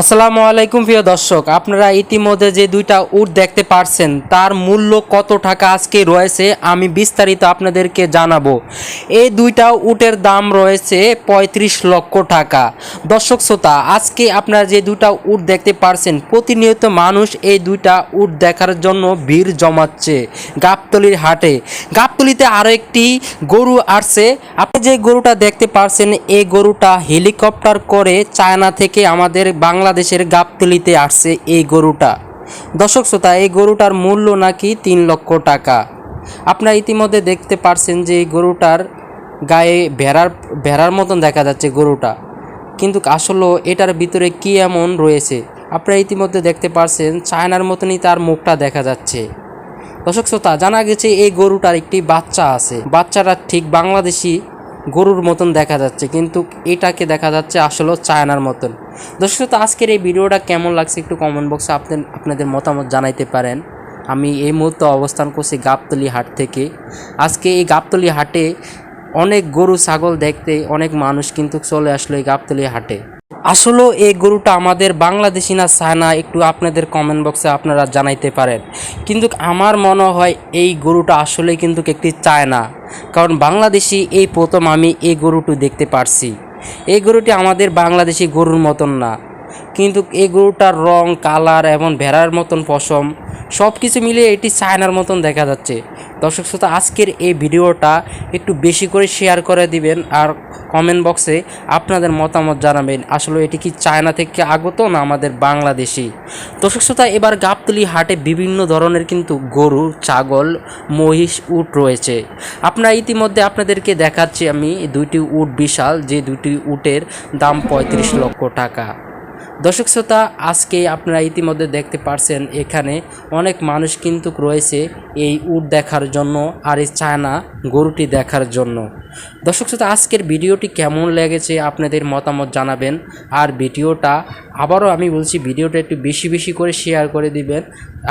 আসসালামু আলাইকুম প্রিয় দর্শক, আপনারা ইতিমধ্যে যে দুইটা উট দেখতে পারছেন, তার মূল্য কত টাকা আজকে রয়েছে, আমি বিস্তারিত আপনাদেরকে জানাব। এই দুইটা উটের দাম রয়েছে পঁয়ত্রিশ লক্ষ টাকা। দর্শক শ্রোতা, আজকে আপনারা যে দুইটা উট দেখতে পারছেন, প্রতিনিয়ত মানুষ এই দুইটা উট দেখার জন্য ভিড় জমাচ্ছে গাবতলির হাটে। গাবতলিতে আরও একটি গরু আসছে, আপনি যে গরুটা দেখতে পারছেন, এই গরুটা হেলিকপ্টার করে চায়না থেকে আমাদের বাংলাদেশের গাবতলিতে আসছে এই গরুটা। দর্শক শ্রোতা, এই গরুটার মূল্য নাকি তিন লক্ষ টাকা? আপনারা ইতিমধ্যে দেখতে পারছেন যে এই গরুটার গায়ে ভেড়ার ভেড়ার মতন দেখা যাচ্ছে গরুটা। কিন্তু আসলে এটার ভিতরে কি এমন রয়েছে? আপনারা ইতিমধ্যে দেখতে পারছেন চায়নার মতনই তার মুখটা দেখা যাচ্ছে। দর্শক শ্রোতা, জানা গেছে এই গরুটার একটি বাচ্চা আছে। বাচ্চাটা ঠিক বাংলাদেশি গরুর মতন দেখা যাচ্ছে, কিন্তু এটাকে দেখা যাচ্ছে আসলে চায়নার মতন। দর্শক আজকের এই ভিডিওটা কেমন লাগছে একটু কমেন্ট বক্সে আপনার আপনাদের মতামত জানাইতে পারেন। আমি এই মুহূর্তে অবস্থান করছি গাবতলি হাট থেকে। আজকে এই গাবতলি হাটে অনেক গরু, ছাগল দেখতে অনেক মানুষ কিন্তু চলে আসলো এই গাবতলি হাটে। আসলে এই গরুটা আমাদের বাংলাদেশি না চায়না একটু আপনাদের কমেন্ট বক্সে আপনারা জানাইতে পারেন। কিন্তু আমার মনে হয় এই গরুটা আসলে কিন্তু একটি চায় না কারণ বাংলাদেশি এই প্রথম আমি এই গরুটি দেখতে পারছি। এই গরুটি আমাদের বাংলাদেশি গরুর মতন না। কিন্তু এই গরুটার রং, কালার এবং ভেড়ার মতন পশম সব কিছু মিলিয়ে এটি চায়নার মতন দেখা যাচ্ছে। দর্শক শ্রোতা, আজকের এই ভিডিওটা একটু বেশি করে শেয়ার করে দিবেন আর কমেন্ট বক্সে আপনাদের মতামত জানাবেন, আসলে এটি কি চায়না থেকে আগত না আমাদের বাংলাদেশি? দর্শক শ্রোতা, এবার গাবতলি হাটে বিভিন্ন ধরনের কিন্তু গরু, ছাগল, মহিষ, উট রয়েছে। আপনারা ইতিমধ্যে আপনাদেরকে দেখাচ্ছি আমি দুইটি উট বিশাল, যে দুটি উটের দাম পঁয়ত্রিশ লক্ষ টাকা। দর্শক শ্রোতা, আজকে আপনারা ইতিমধ্যে দেখতে পারছেন এখানে অনেক মানুষ কিন্তু রয়েছে এই উট দেখার জন্য আর এই চায়না গরুটি দেখার জন্য। দর্শক শ্রোতা, আজকের ভিডিওটি কেমন লেগেছে আপনাদের মতামত জানাবেন। আর ভিডিওটা আবারও আমি বলছি, ভিডিওটা একটু বেশি বেশি করে শেয়ার করে দিবেন।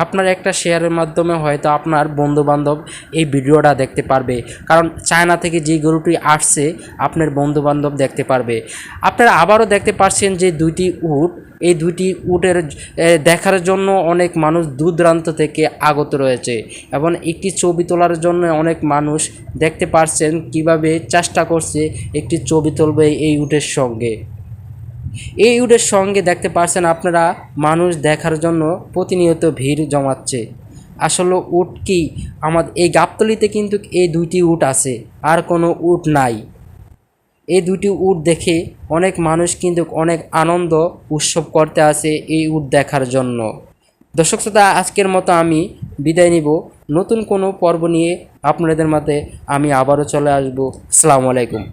আপনার একটা শেয়ারের মাধ্যমে হয়তো আপনার বন্ধুবান্ধব এই ভিডিওটা দেখতে পারবে। কারণ চায়না থেকে যে গরুটি আসছে, আপনার বন্ধুবান্ধব দেখতে পারবে। আপনারা আবারও দেখতে পাচ্ছেন যে দুইটি উট এই দুইটি উটের দেখার জন্য অনেক মানুষ দূর দূরান্ত থেকে আগত রয়েছে এবং একটি ছবি তোলার জন্য অনেক মানুষ দেখতে পারছেন কীভাবে চেষ্টা করছে একটি ছবি তুলবে এই উটের সঙ্গে। এই উটের সঙ্গে দেখতে পারছেন আপনারা মানুষ দেখার জন্য প্রতিনিয়ত ভিড় জমাচ্ছে। আসলে উট কি? আমাদের এই গাবতলিতে কিন্তু এই দুইটি উট আছে, আর কোনো উট নাই। এই দুটি উট দেখে অনেক মানুষ কিন্তু অনেক আনন্দ উৎসব করতে আসে এই উট দেখার জন্য। দর্শক শ্রোতা, আজকের মতো আমি বিদায় নিব। নতুন কোনো পর্ব নিয়ে আপনাদের মাঝে আমি আবারও চলে আসব। আসসালামু আলাইকুম।